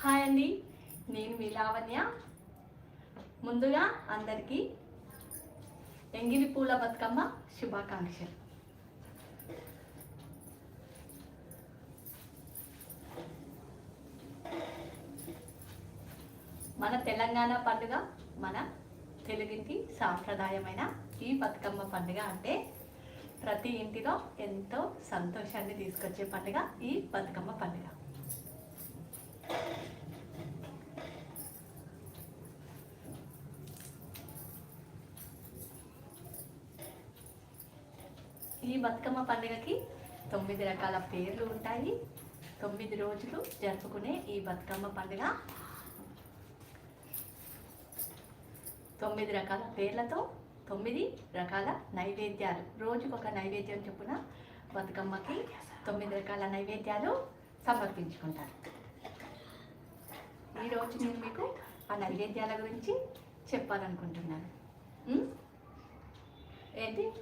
Hi అండి నేను మీ లావణ్య. ముందుగా అందరికీ ఎంగిలి పూల బతుకమ్మ శుభాకాంక్షలు. మన తెలంగాణ పండుగ మన తెలుగుకి సాంప్రదాయమైన ఈ బతుకమ్మ పండుగ అంటే ప్రతి ఇంటిలో ఎంతో సంతోషాన్ని తీసుకొచ్చే పండుగ ఈ బతుకమ్మ పండుగ. ఈ బతుకమ్మ పండుగకి తొమ్మిది రకాల పేర్లు ఉంటాయి. తొమ్మిది రోజులు జరుపుకునే ఈ బతుకమ్మ పండుగ. తొమ్మిది రకాల పేర్లతో తొమ్మిది రకాల నైవేద్యాలు. రోజుకొక నైవేద్యం చొప్పున బతుకమ్మకి తొమ్మిది రకాల నైవేద్యాలు సమర్పించుకుంటారు. ఈరోజు నేను మీకు ఆ నైవేద్యాల గురించి చెప్పాలనుకుంటున్నాను. ఏంటి?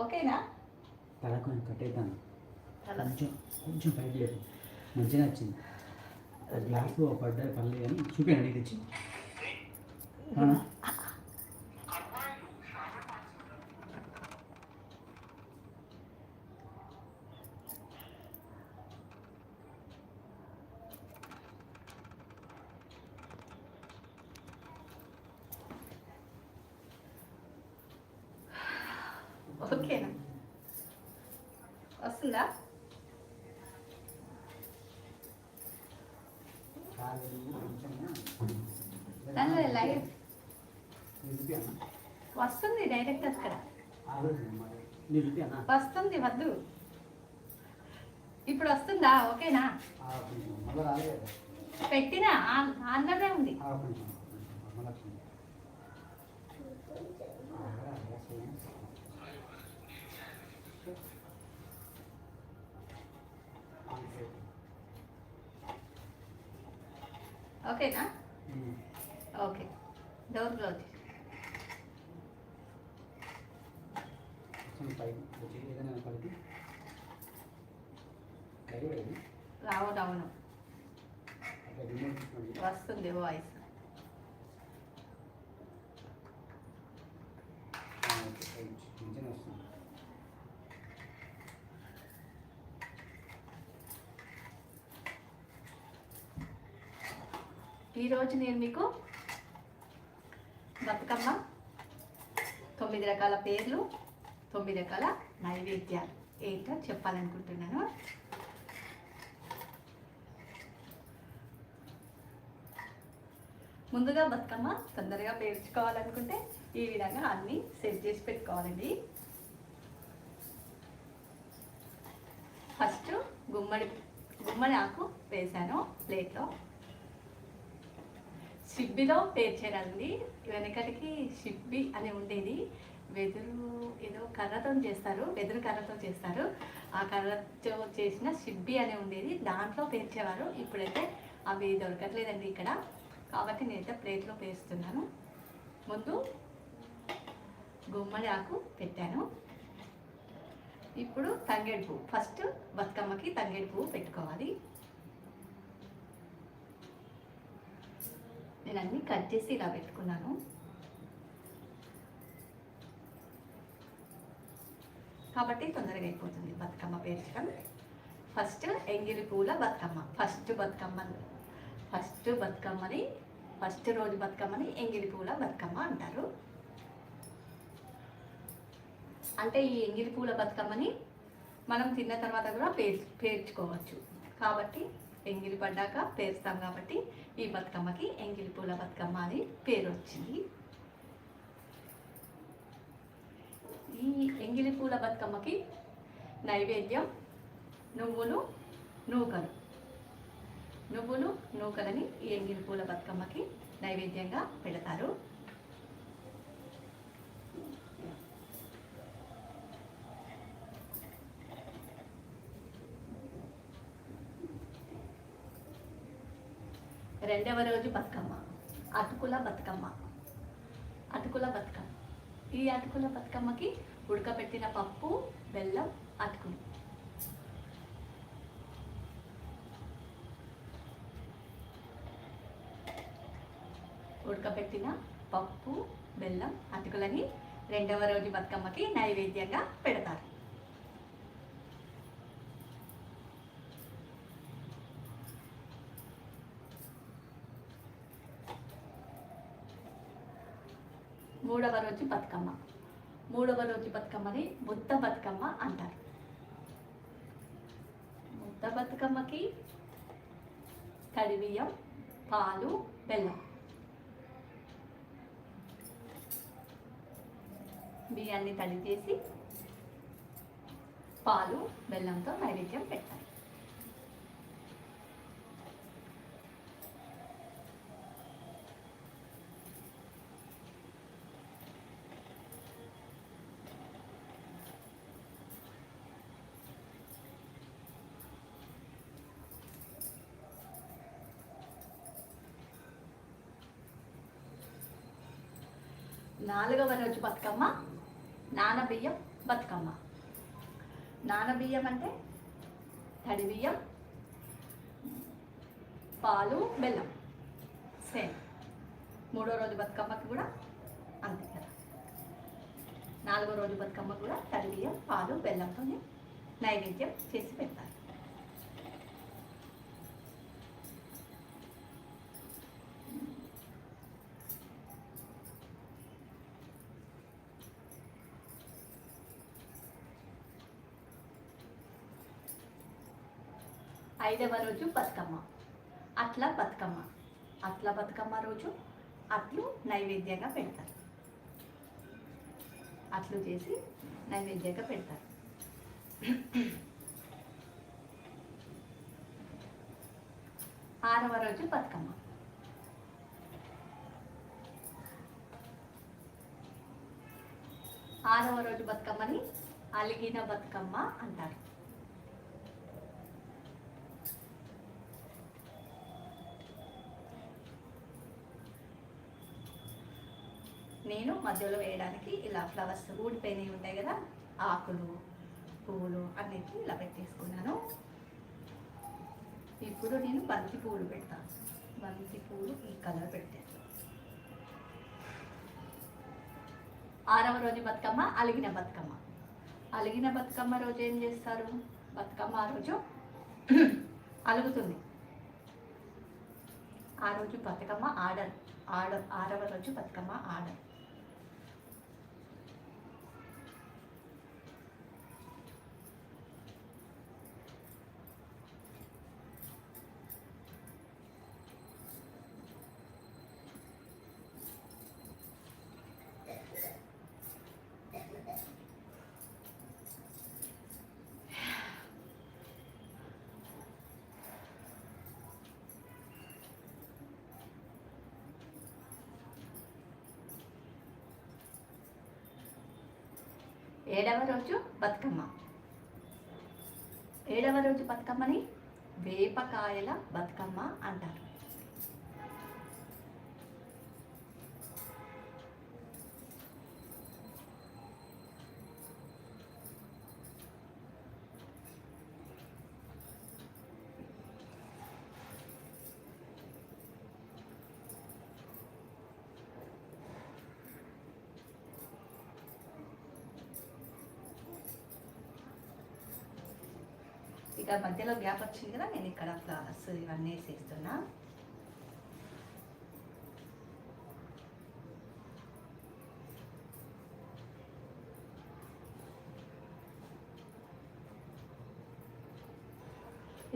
ఓకేనా? తల కొంచెం కట్టేద్దాను. తల. కొంచెం కొంచెం పైకి లేదు మంచిగా వచ్చింది గ్లాస్లో పడ్డా పర్లేదు కానీ చూపించండి తెచ్చి. ఓకేనా వస్తుందా? చూపియనా? వస్తుంది డైరెక్ట్ అక్కడ? వస్తుంది వద్దు. ఇప్పుడు వస్తుందా? ఓకేనా. పెట్టినా? ఆన్లోనే ఉంది ఆ కొంచెం, కొంచెం. మళ్ళా కొంచెం. ఆ, రా, రా, చేయండి. అంతే. ఓకేనా. ఓకే. డోర్ క్లోజ్ కొంచెం పైకి వచ్చి ఏదైనా కలిపి లైవ్ అయింది రావు రావును అట్లా రిమోట్ తీసుకోండి. వస్తుంది వాయిస్ ఆ, ఓకే, రైట్. మంచిగానే వస్తుంది ఈరోజు నేను మీకు బతుకమ్మ తొమ్మిది రకాల పేర్లు తొమ్మిది రకాల నైవేద్యాలు. ఏంటో చెప్పాలనుకుంటున్నాను. ముందుగా బతుకమ్మ తొందరగా పేర్చుకోవాలనుకుంటే ఈ విధంగా అన్నీ సెట్ చేసి పెట్టుకోవాలండి. ఫస్ట్ గుమ్మడి గుమ్మడి ఆకు వేసాను ప్లేట్లో. షిబ్బిలో పేర్చారండి. వెనకటికి షిబ్బి అని ఉండేది. వెదురు ఏదో కర్రతో చేస్తారు. వెదురు కర్రతో చేస్తారు. ఆ కర్రతో చేసిన షిబ్బి అని ఉండేది. దాంట్లో పేర్చేవారు. ఇప్పుడైతే అవి దొరకట్లేదండి ఇక్కడ. కాబట్టి నేనైతే ప్లేట్లో పేస్తున్నాను ముందు గుమ్మడి ఆకు పెట్టాను. ఇప్పుడు తంగేడు పువ్వు. ఫస్ట్ బతుకమ్మకి తంగేడు పువ్వు పెట్టుకోవాలి. నేను అన్నీ కట్ చేసి ఇలా పెట్టుకున్నాను. కాబట్టి తొందరగా అయిపోతుంది బతుకమ్మ పేర్చడం. ఫస్ట్ ఎంగిలి పూల బతుకమ్మ ఫస్ట్ బతుకమ్మ ఫస్ట్ బతుకమ్మని ఫస్ట్ రోజు బతుకమ్మని ఎంగిలి పూల బతుకమ్మ అంటారు. అంటే ఈ ఎంగిలి పూల బతుకమ్మని మనం తిన్న తర్వాత కూడా పేర్చు పేర్చుకోవచ్చు. కాబట్టి ఎంగిలి పడ్డాక పేరుస్తాం కాబట్టి ఈ బతుకమ్మకి ఎంగిలి పూల బతుకమ్మ అని పేరు వచ్చింది. ఈ ఎంగిలి పూల బతుకమ్మకి నైవేద్యం నువ్వులు నూకలు. నువ్వులు నూకలని ఈ ఎంగిలి పూల బతుకమ్మకి నైవేద్యంగా పెడతారు. రెండవ రోజు బతుకమ్మ. అటుకుల బతుకమ్మ. అటుకుల బతుకమ్మ. ఈ అటుకుల బతుకమ్మకి ఉడకబెట్టిన పప్పు బెల్లం అటుకులు. ఉడకబెట్టిన పప్పు బెల్లం అటుకులని రెండవ రోజు బతుకమ్మకి నైవేద్యంగా పెడతారు. మూడవ రోజు బతుకమ్మ. మూడవ రోజు బతుకమ్మని ముద్ద బతుకమ్మ అంటారు. ముద్ద బతుకమ్మకి తడి బియ్యం పాలు బెల్లం. బియ్యాన్ని తడి చేసి పాలు బెల్లంతో నైవేద్యం పెట్టాలి. నాలుగవ రోజు బతుకమ్మ నానబియ్యం బతుకమ్మ. నానబియ్యం అంటే తడి బియ్యం పాలు బెల్లం. సేమ్. మూడో రోజు బతుకమ్మకి కూడా అంతే కదా. నాలుగో రోజు బతుకమ్మ కూడా తడి బియ్యం పాలు బెల్లంతో నైవేద్యం చేసి పెడతారు. ఐదవ రోజు బతుకమ్మ. అట్ల బతుకమ్మ. అట్ల బతుకమ్మ రోజు అట్లు నైవేద్యంగా పెడతారు. అట్లు చేసి నైవేద్యంగా పెడతారు. ఆరవ రోజు బతుకమ్మ. ఆరవ రోజు బతుకమ్మని అలిగిన బతుకమ్మ అంటారు. నేను మధ్యలో వేయడానికి ఇలా ఫ్లవర్స్ ఊడిపోయినవి ఉంటాయి కదా ఆకులు పువ్వులు అన్నిటిని ఇలా పెట్టేసుకున్నాను. ఇప్పుడు నేను బంతి పువ్వులు పెడతాను బంతి పువ్వులు ఈ కలర్ పెట్టాను. ఆరవ రోజు బతుకమ్మ అలిగిన బతుకమ్మ. అలిగిన బతుకమ్మ రోజు ఏం చేస్తారు? బతుకమ్మ ఆ రోజు అలుగుతుంది. ఆ రోజు బతుకమ్మ ఆడరు ఆడ ఆరవ రోజు బతుకమ్మ ఆడరు ఏడవ రోజు బతుకమ్మ. ఏడవ రోజు బతుకమ్మని వేపకాయల బతుకమ్మ అంటారు. ఇక మధ్యలో గ్యాప్ వచ్చింది కదా నేను ఇక్కడ ఫ్లవర్స్ ఇవన్నీ వేసేస్తున్నా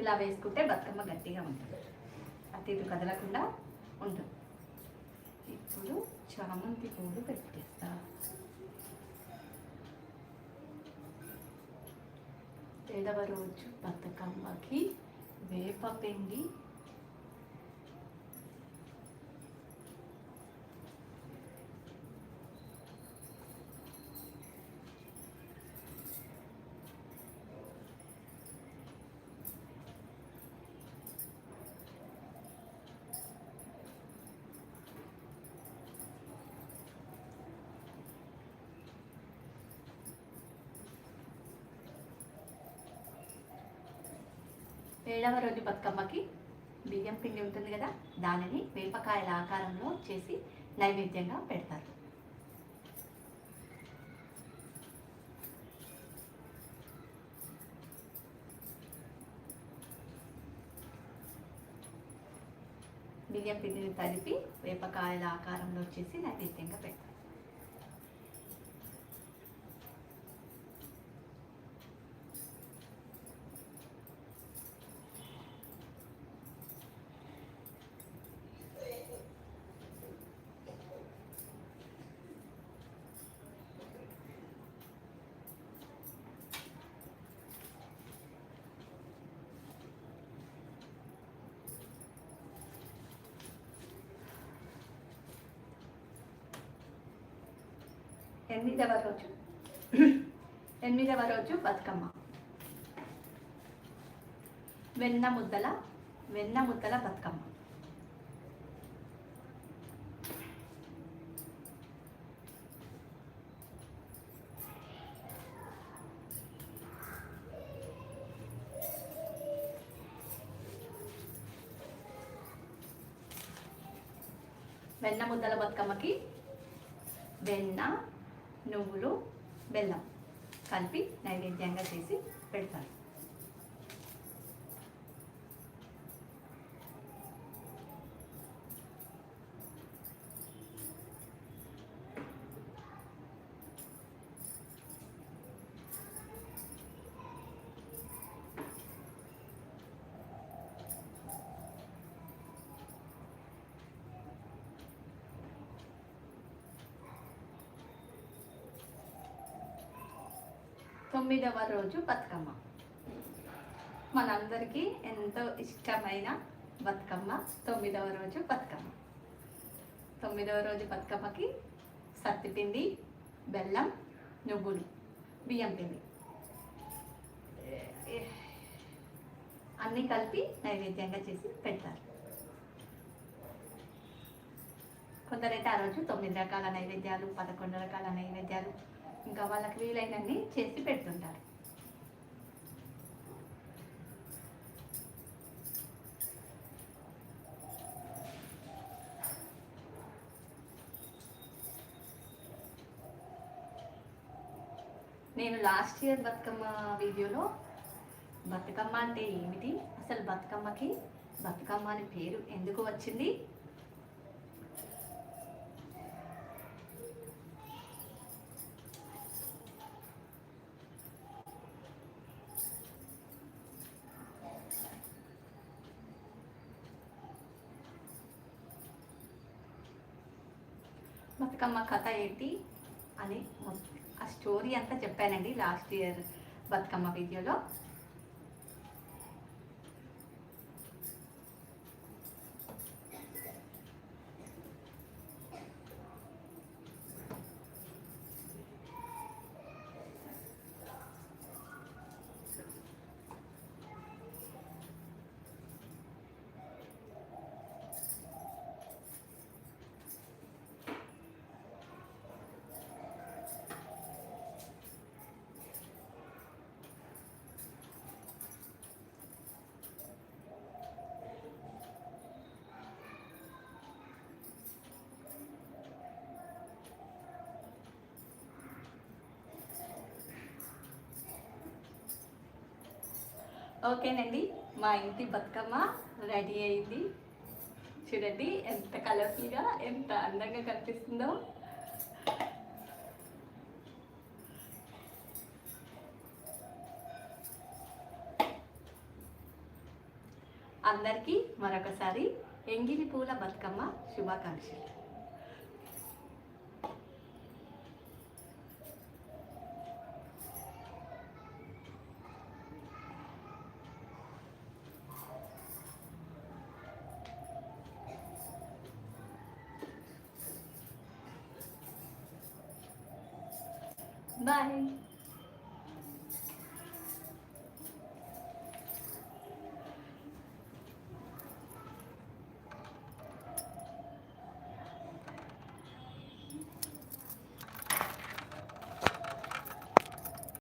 ఇలా వేసుకుంటే బతుకమ్మ గట్టిగా ఉంటుంది. అటు కదలకుండా ఉంటుంది. ఇప్పుడు చామంతి పూలు పెట్టేస్తా. ఏడవ రోజు బతుకమ్మకి వేప పిండి ఏడవ రోజు బతుకమ్మకి బియ్యం పిండి ఉంటుంది కదా దానిని వేపకాయల ఆకారంలో చేసి నైవేద్యంగా పెడతారు. బియ్యం పిండిని తలిపి వేపకాయల ఆకారంలో చేసి నైవేద్యంగా పెడతారు. ఎనిమిదవ రోజు. ఎనిమిదవ రోజు బతుకమ్మ. వెన్న ముద్దల వెన్న ముద్దల బతుకమ్మ. వెన్న ముద్దల బతుకమ్మకి వెన్న నువ్వులు బెల్లం కలిపి నైవేద్యంగా చేసి పెడతారు తొమ్మిదవ రోజు బతుకమ్మ. మనందరికీ ఎంతో ఇష్టమైన బతుకమ్మ తొమ్మిదవ రోజు బతుకమ్మ. తొమ్మిదవ రోజు బతుకమ్మకి సత్తిపిండి బెల్లం నువ్వులు బియ్యం పిండి. అన్నీ కలిపి నైవేద్యంగా చేసి పెడతారు. కొందరైతే ఆ రోజు తొమ్మిది రకాల నైవేద్యాలు పదకొండు రకాల నైవేద్యాలు ఇంకా వాళ్ళకి వీలైనన్ని చేసి పెడుతుంటారు. నేను లాస్ట్ ఇయర్ బతుకమ్మ వీడియోలో బతుకమ్మ అంటే ఏమిటి? అసలు బతుకమ్మకి బతుకమ్మ అనే పేరు ఎందుకు వచ్చింది? బతుకమ్మ కథ ఏంటి అని ఆ స్టోరీ అంతా చెప్పానండి లాస్ట్ ఇయర్ బతుకమ్మ వీడియోలో. ఓకేనండి. మా ఇంటి బతుకమ్మ రెడీ అయింది. చూడండి ఎంత కలర్ఫుల్గా ఎంత అందంగా కనిపిస్తుందో. అందరికీ మరొకసారి ఎంగిలి పూల బతుకమ్మ శుభాకాంక్షలు. Bye.